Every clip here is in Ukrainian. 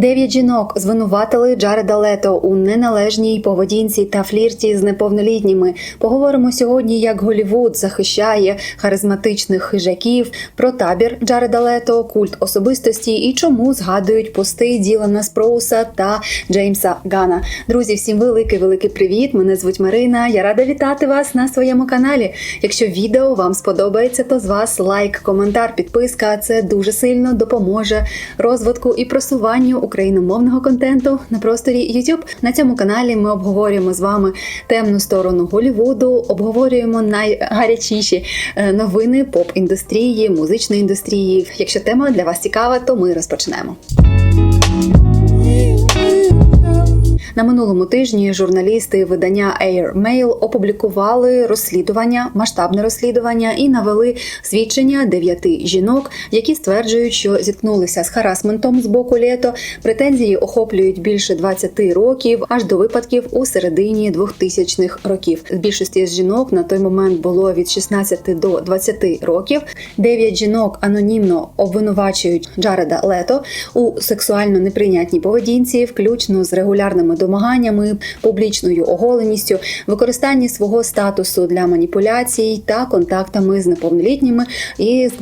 Дев'ять жінок звинуватили Джареда Лето у неналежній поведінці та флірті з неповнолітніми. Поговоримо сьогодні, як Голівуд захищає харизматичних хижаків, про табір Джареда Лето, культ особистості і чому згадують пости Ділана Спроуса та Джеймса Гана. Друзі, всім великий великий привіт! Мене звуть Марина. Я рада вітати вас на своєму каналі. Якщо відео вам сподобається, то з вас лайк, коментар, підписка. Це дуже сильно допоможе розвитку і просуванню україномовного контенту на просторі YouTube. На цьому каналі ми обговорюємо з вами темну сторону Голівуду, обговорюємо найгарячіші е, новини поп-індустрії, музичної індустрії. Якщо тема для вас цікава, то ми розпочнемо. На минулому тижні журналісти видання Air Mail опублікували розслідування, масштабне розслідування і навели свідчення дев'яти жінок, які стверджують, що зіткнулися з харасментом з боку літо. Претензії охоплюють більше 20 років, аж до випадків у середині 2000-х років. Більшості з жінок на той момент було від 16 до 20 років. Дев'ять жінок анонімно обвинувачують Джареда Лето у сексуально неприйнятній поведінці, включно з регулярними домаганнями, публічною оголеністю, використанні свого статусу для маніпуляцій та контактами з неповнолітніми і з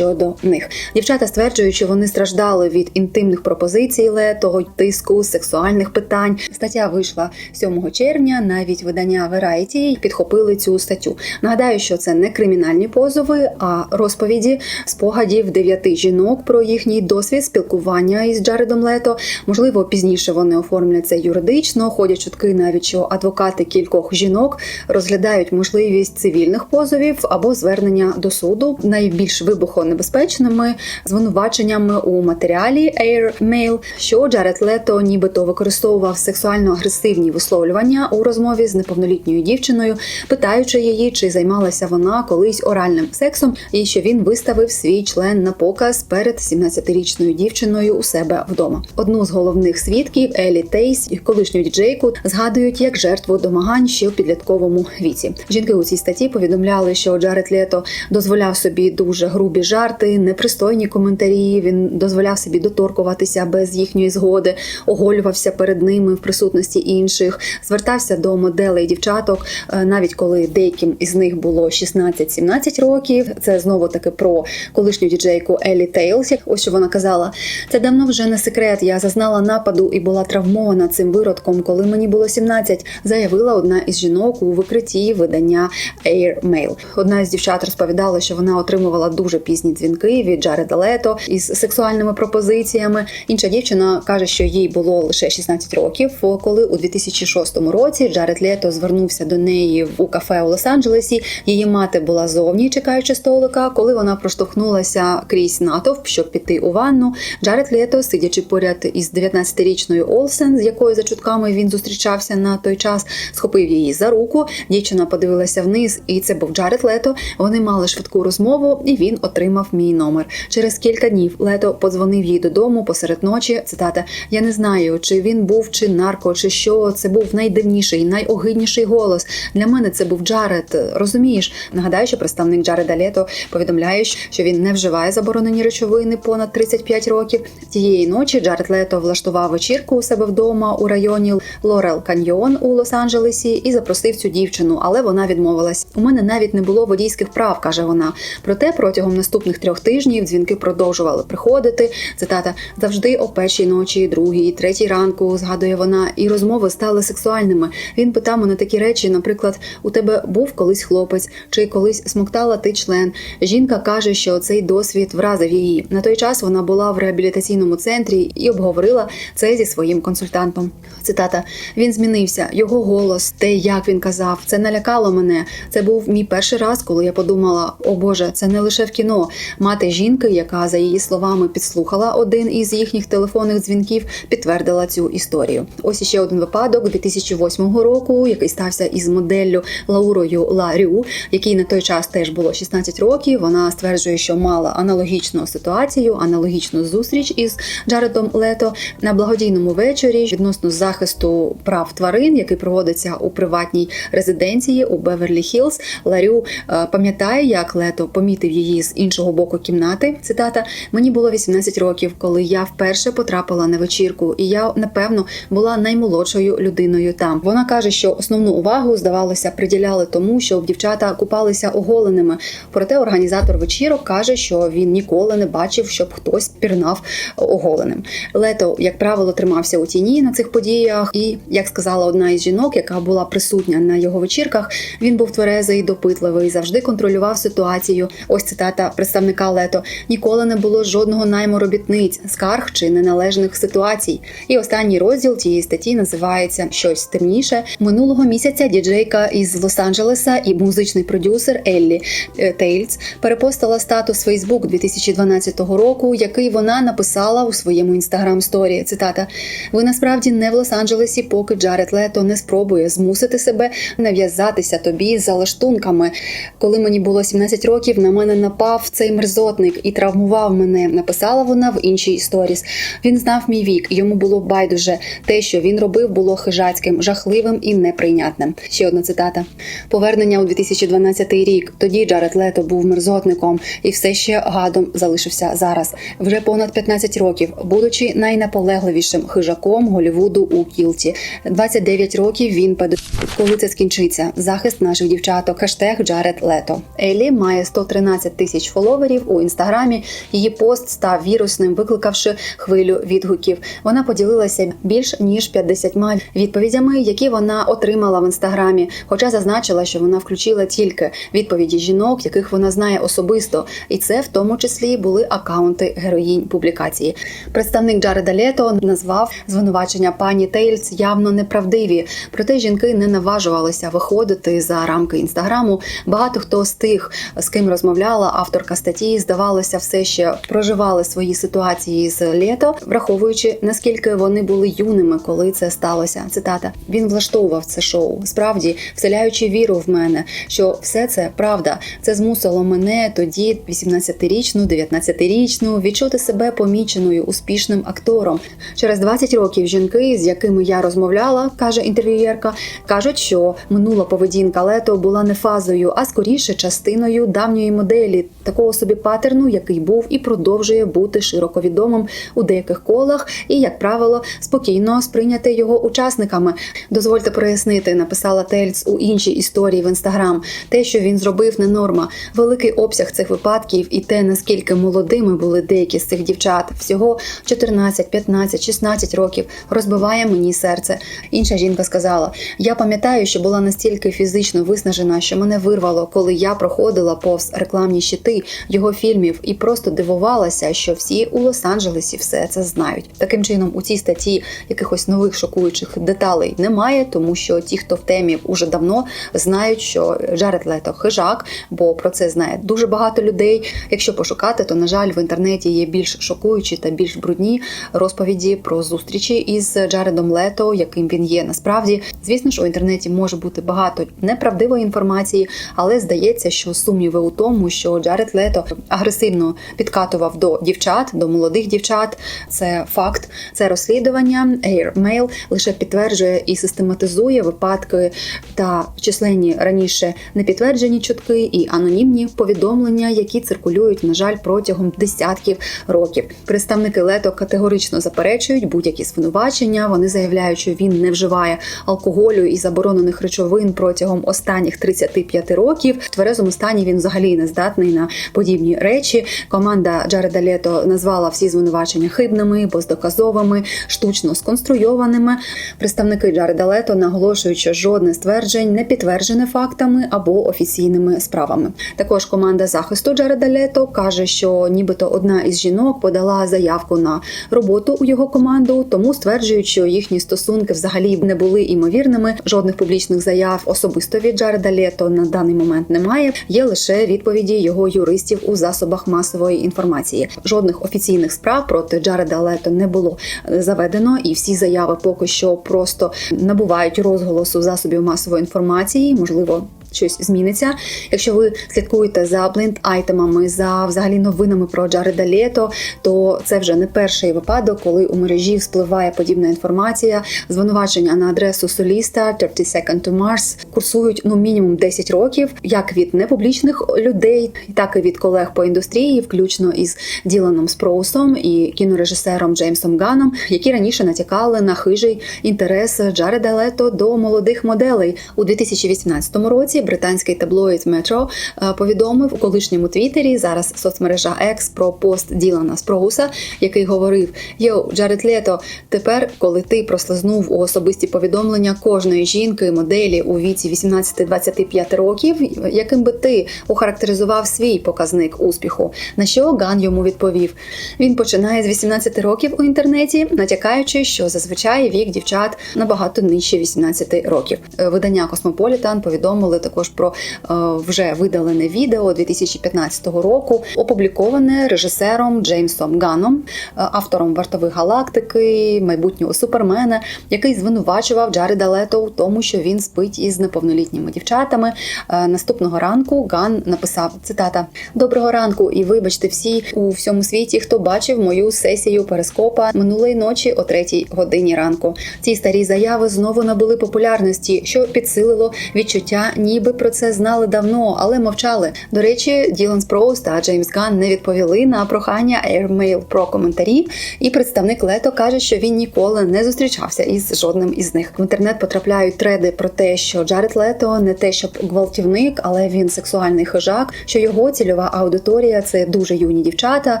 щодо них. Дівчата стверджують, що вони страждали від інтимних пропозицій летого тиску, сексуальних питань. Стаття вийшла 7 червня. Навіть видання Variety підхопили цю статтю. Нагадаю, що це не кримінальні позови, а розповіді спогадів дев'яти жінок про їхній досвід спілкування із Джаредом Лето. Можливо, пізніше вони оформлять це юридично. Ходять чутки навіть що адвокати кількох жінок розглядають можливість цивільних позовів або звернення до суду найбільш вибухонебезпечними звинуваченнями у матеріалі Air Mail, що Джаред Лето нібито використовував сексуально агресивні висловлювання у розмові з неповнолітньою дівчиною, питаючи її, чи займалася вона колись оральним сексом, і що він виставив свій член на показ перед 17-річною дівчиною у себе вдома. Одну з головних свідків Елі Тейс колишню діджейку згадують як жертву домагань ще в підлітковому віці. Жінки у цій статті повідомляли, що Джаред Лето дозволяв собі дуже грубі жарти, непристойні коментарі. Він дозволяв собі доторкуватися без їхньої згоди, оголювався перед ними в присутності інших, звертався до моделей дівчаток, е, навіть коли деяким із них було 16-17 років. Це знову таки про колишню діджейку Елі Тейлс. Ось що вона казала. Це давно вже не секрет. Я зазнала нападу і була травмована цим виродком, коли мені було 17, заявила одна із жінок у викритті видання Air Mail. Одна із дівчат розповідала, що вона отримувала дуже пізні дзвінки від Джареда Лето із сексуальними пропозиціями. Інша дівчина каже, що їй було лише 16 років, коли у 2006 році Джаред Лето звернувся до неї у кафе у Лос-Анджелесі. Її мати була зовні, чекаючи столика. Коли вона проштовхнулася крізь натовп, щоб піти у ванну, Джаред Лето, сидячи поряд із 19-річною Олсен, з якою за чутками він зустрічався на той час, схопив її за руку. Дівчина подивилася вниз, і це був Джаред Лето. Вони мали швидку розмову, і він отримав мій номер. Через кілька днів Лето подзвонив їй додому посеред ночі. Цитата: Я не знаю, чи він був, чи нарко, чи що. Це був найдивніший, найогидніший голос. Для мене це був Джаред. Розумієш? Нагадаю, що представник Джареда Лето повідомляє, що він не вживає заборонені речовини понад 35 років. Тієї ночі Джаред Лето влаштував вечірку у себе вдома у районі Лорел Каньйон у Лос-Анджелесі і запросив цю дівчину, але вона відмовилась. У мене навіть не було водійських прав, каже вона. Проте протягом наступних трьох тижнів дзвінки продовжували приходити. Цитата завжди о першій ночі, другій, третій ранку, згадує вона, і розмови стали сексуальними. Він питав мене такі речі, наприклад, у тебе був колись хлопець, чи колись смоктала ти член. Жінка каже, що цей досвід вразив її. На той час вона була в реабілітаційному центрі і обговорила це зі своїм консультантом. Цитата: він змінився, його голос, те, як він казав, це налякало мене. Це був мій перший раз, коли я подумала: о Боже, це не лише в кіно. Мати жінки, яка за її словами підслухала один із їхніх телефонних дзвінків, підтвердила цю історію. Ось іще один випадок 2008 року, який стався із моделлю Лаурою Ларю, якій на той час теж було 16 років. Вона стверджує, що мала аналогічну ситуацію, аналогічну зустріч із Джаредом Лето на благодійному вечорі відносно захисту прав тварин, який проводиться у приватній резиденції у Беверлі Хілз. Ларю е, пам'ятає, як Лето помітив її з іншого іншого боку кімнати. Цитата: мені було 18 років, коли я вперше потрапила на вечірку, і я напевно була наймолодшою людиною там. Вона каже, що основну увагу здавалося приділяли тому, щоб дівчата купалися оголеними. Проте організатор вечірок каже, що він ніколи не бачив, щоб хтось пірнав оголеним. Лето, як правило, тримався у тіні на цих подіях, і як сказала одна із жінок, яка була присутня на його вечірках, він був тверезий, допитливий, завжди контролював ситуацію. Ось цитата представника Лето: ніколи не було жодного найму робітниць, скарг чи неналежних ситуацій. І останній розділ тієї статті називається щось темніше. Минулого місяця діджейка із Лос-Анджелеса і музичний продюсер Еллі е, Тейльц перепостила статус Facebook 2012 року, який вона написала у своєму інстаграм сторі. Цитата: Ви насправді не в Лос-Анджелесі, поки Джаред Лето не спробує змусити себе нав'язатися тобі за лаштунками. Коли мені було 17 років, на мене напав цей мерзотник і травмував мене. Написала вона в іншій сторіс. Він знав мій вік, йому було байдуже. Те, що він робив, було хижацьким, жахливим і неприйнятним. Ще одна цитата: повернення у 2012 рік. Тоді Джаред Лето був мерзотником і все ще гадом залишився зараз. Вже понад 15 років, будучи найнаполегливішим хижаком Голівуду у кілті. 29 років він педо... Коли це скінчиться? Захист наших дівчаток. Хештег Джаред Лето. Елі має 113 тисяч фоловерів у інстаграмі. Її пост став вірусним, викликавши хвилю відгуків. Вона поділилася більш ніж 50 відповідями, які вона отримала в інстаграмі. Хоча зазначила, що вона включила тільки відповіді жінок, яких вона знає особисто, і це в тому числі були акаунти героїнь публікації. Представник Джареда Лето назвав звинувачення пані Тейльц явно неправдиві, проте жінки не наважувалися виходити за рамки інстаграму. Багато хто з тих, з ким розмовляла авторка статті, здавалося, все ще проживали свої ситуації з лето, враховуючи наскільки вони були юними, коли це сталося. Цитата: він влаштовував це шоу, справді вселяючи віру в мене, що все це правда. Це змусило мене тоді, 18-річну, 19-річну, відчути себе поміченою успішним актором. Через 20 років жінки, з якими я розмовляла, каже інтерв'юєрка, кажуть, що минула поведінка лето була не фазою, а скоріше частиною давньої моделі, такого собі патерну, який був і продовжує бути широко відомим у деяких колах, і, як правило, спокійно сприйняти його учасниками. Дозвольте прояснити, написала Тельц у іншій історії в інстаграм. Те, що він зробив, не норма. Великий обсяг цих випадків і те, наскільки молодими були деякі з цих дівчат, всього 14, 15, 16 років, розбиває мені серце. Інша жінка сказала: Я пам'ятаю, що була настільки фізично виснажена, що мене вирвало, коли я проходила повз рекламні щити його фільмів і просто дивувалася, що всі у Лос-Анджелесі все це знають. Таким чином, у цій статті якихось нових шокуючих деталей немає, тому що ті, хто в темі уже давно знають, що Джаред Лето хижак, бо про це знає дуже багато людей. Якщо пошукати, то на жаль, в інтернеті є більш шокуючі та більш брудні розповіді про зустрічі із Джаредом Лето, яким він є насправді. Звісно ж, у інтернеті може бути багато неправдивої інформації, але здається, що сумніви у тому, що Джаред Лето агресивно підкатував до дівчат, до молодих дівчат. Це факт, це розслідування. Air Mail лише підтверджує і систематизує випадки та численні раніше непідтверджені чутки і анонімні повідомлення, які циркулюють, на жаль, протягом десятків років. Представники лето категорично заперечують будь-які звинувачення. Вони заявляють, що він не вживає алкоголю і заборонених речовин протягом останніх 35 років. В тверезому стані він взагалі не здатний на подібні речі. Команда Джареда Лето назвала всі звинувачення хибними, бездоказовими, штучно сконструйованими. Представники Джареда Лето наголошують, що жодне стверджень не підтверджене фактами або офіційними справами. Також команда захисту Джареда Лето каже, що нібито одна із жінок подала заявку на роботу у його команду, тому стверджують, що їхні стосунки взагалі не були імовірними. Жодних публічних заяв особисто від Джареда Лето на даний момент немає. Є лише відповіді його юристів у засобах масової інформації. Жодних офіційних справ проти Джареда Лето не було заведено, і всі заяви поки що просто набувають розголосу засобів масової інформації. Можливо, щось зміниться. Якщо ви слідкуєте за бленд айтемами, за взагалі новинами про Джареда Лето, то це вже не перший випадок, коли у мережі вспливає подібна інформація. Звинувачення на адресу соліста 30 Second to Mars курсують ну мінімум 10 років, як від непублічних людей, так і від колег по індустрії, включно із Діланом Спроусом і кінорежисером Джеймсом Ганом, які раніше натякали на хижий інтерес Джареда Лето до молодих моделей у 2018 році. Британський таблоїд Metro е, повідомив у колишньому твіттері, зараз соцмережа X, про пост Ділана Спроуса, який говорив: Йоу, Джаред Лето, тепер, коли ти прослизнув у особисті повідомлення кожної жінки, моделі у віці 18-25 років, яким би ти охарактеризував свій показник успіху, на що Ган йому відповів: він починає з 18 років у інтернеті, натякаючи, що зазвичай вік дівчат набагато нижче 18 років. Е, Видання Космополітан повідомили також про е, вже видалене відео 2015 року, опубліковане режисером Джеймсом Ганом, е, автором вартових галактики, майбутнього супермена, який звинувачував Джареда Лето у тому, що він спить із неповнолітніми дівчатами. Е, Наступного ранку Ган написав цитата: Доброго ранку, і вибачте всі у всьому світі, хто бачив мою сесію перископа минулої ночі о третій годині ранку. Ці старі заяви знову набули популярності, що підсилило відчуття, ніби про це знали давно, але мовчали. До речі, Ділан Спроус та Джеймс Ган не відповіли на прохання Airmail про коментарі. І представник Лето каже, що він ніколи не зустрічався із жодним із них. В інтернет потрапляють треди про те, що Джаред Лето не те, щоб гвалтівник, але він сексуальний хижак. Що його цільова аудиторія це дуже юні дівчата.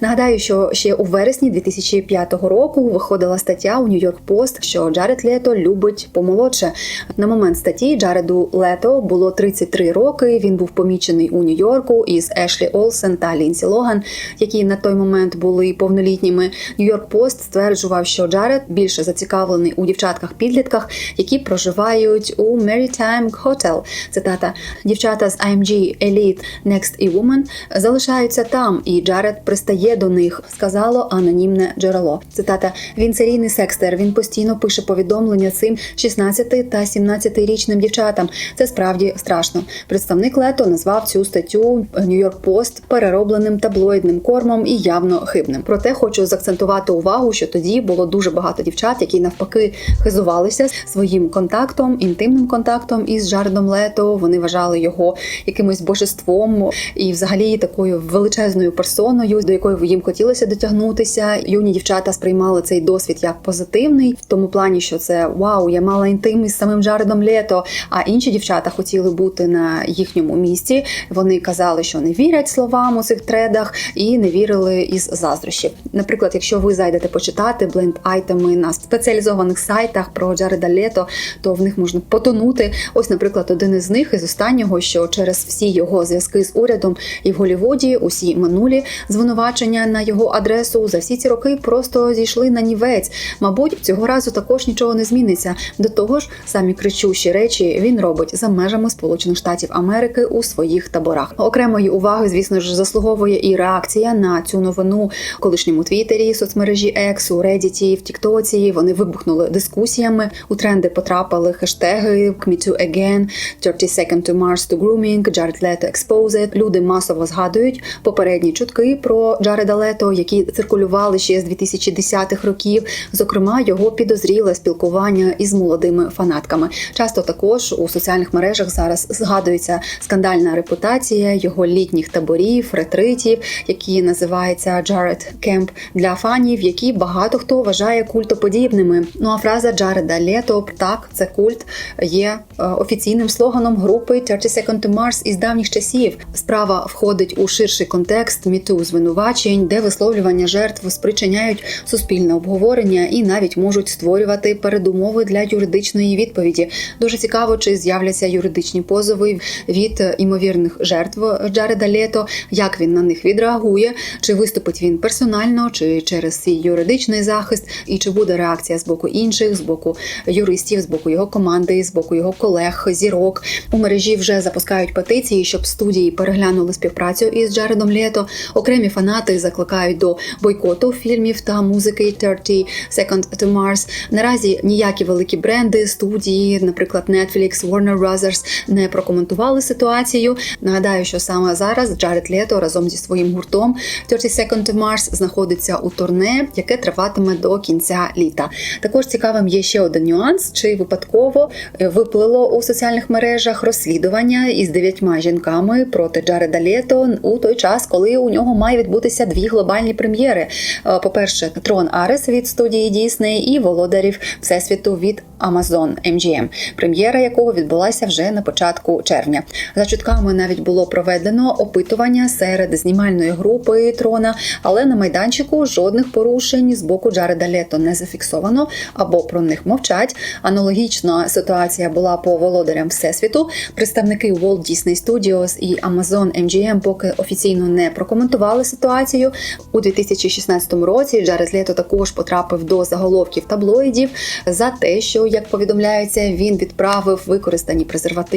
Нагадаю, що ще у вересні 2005 року виходила стаття у Нью-Йорк Пост, що Джаред Лето любить помолодше. На момент статті Джареду Лето було 33 роки. Він був помічений у Нью-Йорку із Ешлі Олсен та Лінсі Логан, які на той момент були повнолітніми. Нью-Йорк Пост стверджував, що Джаред більше зацікавлений у дівчатках-підлітках, які проживають у Maritime Hotel. Цитата: дівчата з IMG, Elite, Next і Woman залишаються там, і Джаред пристає до них, сказало анонімне джерело. Цитата: він серійний секстер. Він постійно пише повідомлення цим 16 та 17-річним дівчатам. Це справді страшно. Представник Лето назвав цю статтю York Post переробленим таблоїдним кормом і явно хибним. Проте хочу заакцентувати увагу, що тоді було дуже багато дівчат, які навпаки хизувалися своїм контактом, інтимним контактом із Джаредом Лето. Вони вважали його якимось божеством і, взагалі, такою величезною персоною, до якої їм хотілося дотягнутися. Юні дівчата сприймали цей досвід як позитивний, в тому плані, що це вау, я мала інтим із самим Джаредом Лето. А інші дівчата хотіли бути на їхньому місці. Вони казали, що не вірять словам у цих тредах і не вірили із заздрощів. Наприклад, якщо ви зайдете почитати бленд айтеми на спеціалізованих сайтах про Джареда Лето, то в них можна потонути. Ось, наприклад, один із них із останнього, що через всі його зв'язки з урядом і в Голлівуді, усі минулі звинувачення на його адресу за всі ці роки просто зійшли на нівець. Мабуть, цього разу також нічого не зміниться. До того ж, самі кричущі речі він робить за межами Сполучених Штатів Америки у своїх таборах. Окремої уваги, звісно ж, заслуговує і реакція на цю новину в колишньому твіттері, соцмережі X, у Reddit, в Тіктоці. Вони вибухнули дискусіями. У тренди потрапили хештеги «Me Too Again», «30 Second to Mars to Grooming», «Jared Leto Exposed». Люди масово згадують попередні чутки про Джареда Лето, які циркулювали ще з 2010-х років. Зокрема, його підозріле спілкування із молодими фанатками. Часто також у соціальних мережах зараз згадується скандальна репутація його літніх таборів, ретритів, які називаються Jared Camp для фанів, які багато хто вважає культоподібними. Ну а фраза Джареда Лето так, це культ є е, офіційним слоганом групи 30 Second to Mars із давніх часів. Справа входить у ширший контекст міту звинувачень, де висловлювання жертв спричиняють суспільне обговорення і навіть можуть створювати передумови для юридичної відповіді. Дуже цікаво, чи з'являться юридичні позови від імовірних жертв Джареда Лето, як він на них відреагує, чи виступить він персонально, чи через свій юридичний захист, і чи буде реакція з боку інших, з боку юристів, з боку його команди, з боку його колег, зірок. У мережі вже запускають петиції, щоб студії переглянули співпрацю із Джаредом Лето. Окремі фанати закликають до бойкоту фільмів та музики 30 Second to Mars. Наразі ніякі великі бренди, студії, наприклад, Netflix, Warner Brothers, не прокоментували ситуацію. Нагадаю, що саме зараз Джаред Лето разом зі своїм гуртом 30 Second to Mars знаходиться у турне, яке триватиме до кінця літа. Також цікавим є ще один нюанс: чи випадково е, виплило у соціальних мережах розслідування із дев'ятьма жінками проти Джареда Лето у той час, коли у нього має відбутися дві глобальні прем'єри. Е, По-перше, Трон Арес від студії Дісней і володарів Всесвіту від Amazon MGM, прем'єра якого відбулася вже на початку червня. За чутками навіть було проведено опитування серед знімальної групи Трона, але на майданчику жодних порушень з боку Джареда Лето не зафіксовано або про них мовчать. Аналогічна ситуація була по володарям всесвіту. Представники Walt Disney Studios і Amazon MGM поки офіційно не прокоментували ситуацію. У 2016 році Джаред Лето також потрапив до заголовків таблоїдів за те, що як повідомляється, він відправив використані презервативи,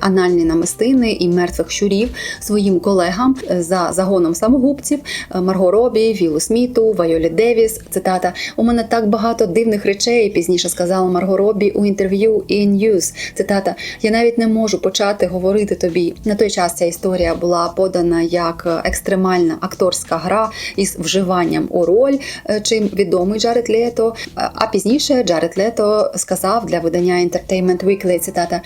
анальні намистини і мертвих щурів своїм колегам за загоном самогубців Марго Робі, Вілу Сміту, Вайолі Девіс. Цитата: у мене так багато дивних речей. Пізніше сказала Марго Робі у інтерв'ю in News. Цитата: Я навіть не можу почати говорити тобі. На той час ця історія була подана як екстремальна акторська гра із вживанням у роль, е, чим відомий Джаред Лето. А пізніше Джаред Лето сказав для видання Entertainment Weekly, цитата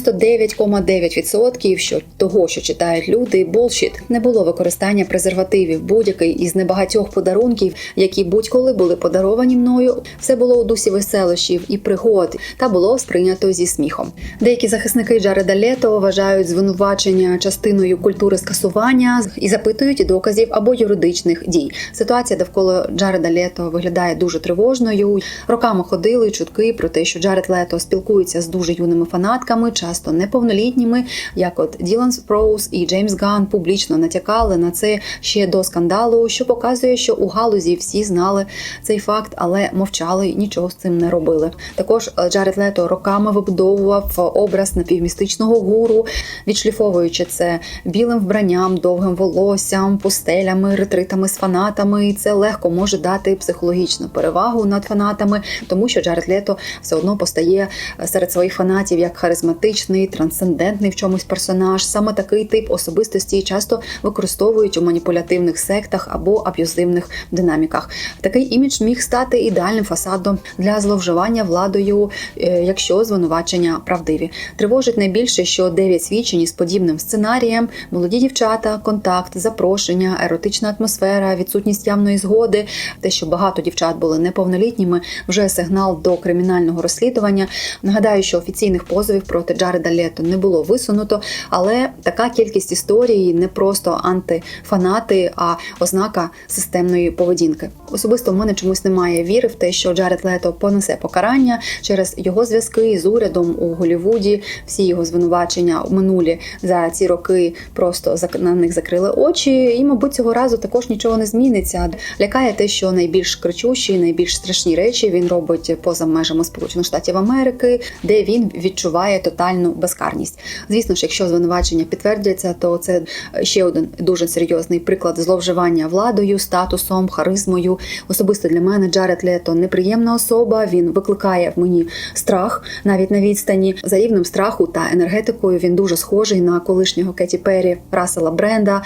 99,9% що того, що читають люди, болшіт. Не було використання презервативів. Будь-який із небагатьох подарунків, які будь-коли були подаровані мною. Все було у дусі веселощів і пригод, та було сприйнято зі сміхом. Деякі захисники Джареда Лето вважають звинувачення частиною культури скасування і запитують доказів або юридичних дій. Ситуація довкола Джареда Лето виглядає дуже тривожною. Роками ходили чутки про те, що Джаред Лето спілкується з дуже юними фанатками, часто неповнолітніми, як от Ділан Спроус і Джеймс Ган публічно натякали на це ще до скандалу, що показує, що у галузі всі знали цей факт, але мовчали нічого з цим не робили. Також е, Джаред Лето роками вибудовував образ напівмістичного гуру, відшліфовуючи це білим вбранням, довгим волоссям, пустелями, ретритами з фанатами. І це легко може дати психологічну перевагу над фанатами, тому що Джаред Лето все одно постає серед своїх фанатів як харизматичний, трансцендентний в чомусь персонаж. Саме такий тип особистості часто використовують у маніпулятивних сектах або аб'юзивних динаміках. Такий імідж міг стати ідеальним фасадом для зловживання владою, е, якщо звинувачення правдиві. Тривожить найбільше, що дев'ять свідчень із подібним сценарієм, молоді дівчата, контакт, запрошення, еротична атмосфера, відсутність явної згоди, те, що багато дівчат були неповнолітніми, вже сигнал до кримінального розслідування. Нагадаю, що офіційних позовів проти Джареда Лето не було висунуто, але така кількість історій не просто антифанати, а ознака системної поведінки. Особисто в мене чомусь немає віри в те, що Джаред Лето понесе покарання через його зв'язки з урядом у Голлівуді. Всі його звинувачення минулі за ці роки просто на них закрили очі. І, мабуть, цього разу також нічого не зміниться. Лякає те, що найбільш кричущі, найбільш страшні речі він робить поза межами Сполучених Штатів Америки, де він відчуває тотальну безкарність. Звісно ж, якщо звинувачення підтвердяться, то це ще один дуже серйозний приклад зловживання владою, статусом, харизмою. Особисто для мене Джаред Лето неприємна особа. Він викликає в мені страх навіть на відстані за рівнем страху та енергетикою. Він дуже схожий на колишнього Кеті Перрі, Расела Бренда,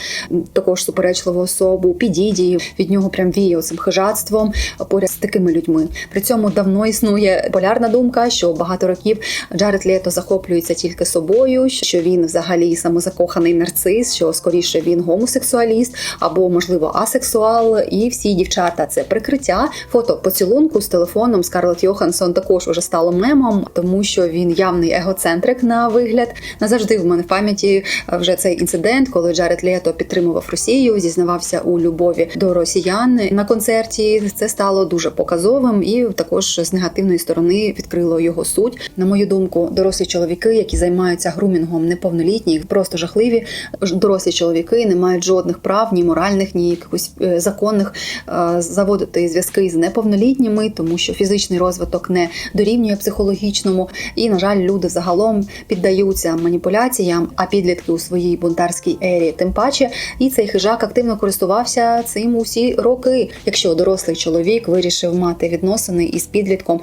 також суперечливу особу. Підіді від нього прям віє цим хижатством поряд з такими людьми. При цьому давно існує полярна думка, що багато років Джаред Лето захоплюється тільки собою, що він взагалі самозакоханий нарцис, що скоріше він гомосексуаліст або, можливо, асексуал, і всі дівчата це прикриття. Фото поцілунку з телефоном Скарлетт Йоханссон також уже стало мемом, тому що він явний егоцентрик на вигляд. Назавжди в мене в пам'яті вже цей інцидент, коли Джаред Лето підтримував Росію, зізнавався у любові до росіян на концерті. Це стало дуже показовим і також з негативної сторони відкрило його суть. На мою думку, дорослі чоловіки, які займаються грумінгом неповнолітніх, просто жахливі. Дорослі чоловіки не мають жодних прав, ні моральних, ні якихось е, законних е, заводити зв'язки з неповнолітніми, тому що фізичний розвиток не дорівнює психологічному. І, на жаль, люди загалом піддаються маніпуляціям, а підлітки у своїй бунтарській ері, тим паче, і цей хижак активно користувався цим усі роки. Якщо дорослий чоловік вирішив мати відносини із підлітком,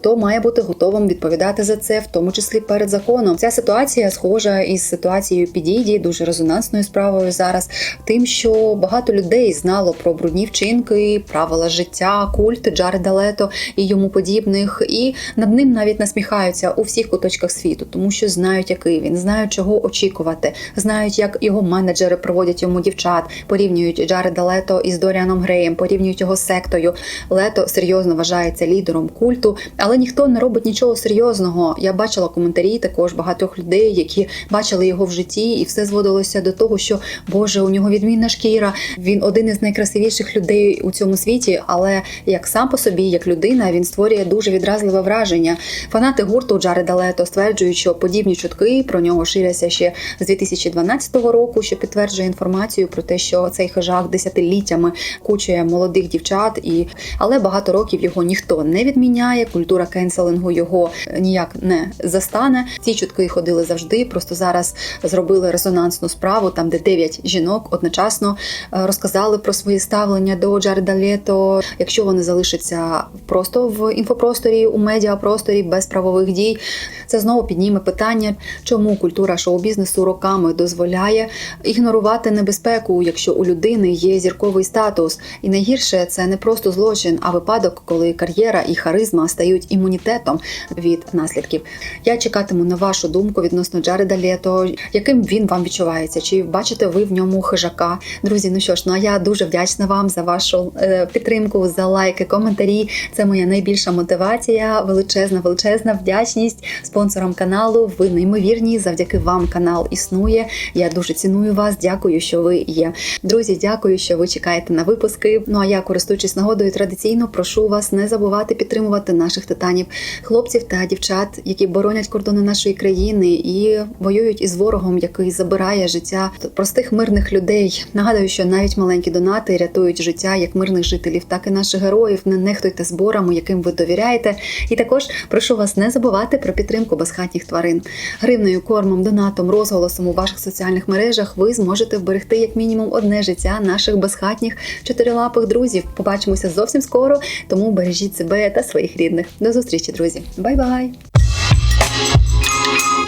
то має бути готовим відповідати за це, в тому числі перед законом. Ця ситуація схожа із ситуацією Підійді, дуже резонансною справою зараз, тим, що багато людей знало про брудні вчинки, правила життя, культ Джареда Лето і йому подібних, і над ним навіть насміхаються у всіх куточках світу, тому що знають, який він, знають, чого очікувати, знають, як його менеджери проводять йому дівчат, порівнюють Джареда Лето із Доріаном Греєм, порівнюють його сектою. Лето серйозно вважається лідером культу, але ніхто не робить нічого серйозного. Я бачила коментарі також багатьох людей, які бачили його в житті, і все зводилося до того, що Боже, у нього відмінна шкіра. Він один із найкрасивіших людей у цьому світі, але як сам по собі, як людина, він створює дуже відразливе враження. Фанати гурту Джареда Лето стверджують, що подібні чутки про нього ширяться ще з 2012 року, що підтверджує інформацію про те, що цей хижак десятиліттями кучує молодих дівчат, і але багато років його ніхто не відміняє. Культура кенселингу його ніяк не застане. Ці чутки ходили завжди. Просто зараз зробили резонансну справу, там де дев'ять жінок одночасно е, розказали про свої ставлення до Джареда Лето. Якщо вони залишаться просто в інфопросторі у медіапросторі без правових дій, це знову підніме питання, чому культура шоу-бізнесу роками дозволяє ігнорувати небезпеку, якщо у людини є зірковий статус. І найгірше це не просто злочин, а випадок, коли кар'єра і харизма стають імунітетом від наслідків. Я чекатиму на вашу думку відносно Джареда Лето, яким він вам відчувається. Чи бачите ви в ньому хижака? Друзі, ну що ж, ну а я дуже вдячна вам за вашу е, підтримку, за лайки, коментарі. Це моя найбільша мотивація, величезна, величезна вдячність спонсорам каналу. Ви неймовірні. Завдяки вам канал існує. Я дуже ціную вас. Дякую, що ви є. Друзі, дякую, що ви чекаєте на випуски. Ну а я, користуючись нагодою, традиційно прошу вас не забувати підтримувати наших титанів, хлопців та дівчат, які боронять кордони нашої країни і воюють із ворогом, який забирає життя простих мирних людей. Нагадую, що навіть маленькі донати рятують життя як мирних жителів, так і наших героїв. Не нехтуйте зборами, яким ви довіряєте. І також прошу вас не забувати про підтримку безхатніх тварин. Гривною, кормом, донатом, розголосом у ваших соціальних мережах ви зможете вберегти як мінімум одне життя наших безхатніх чотирилапих друзів. Побачимося зовсім скоро, тому бережіть себе та своїх рідних. До зустрічі, друзі. Бай-бай!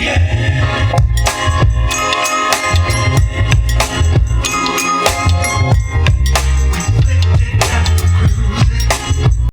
Yeah.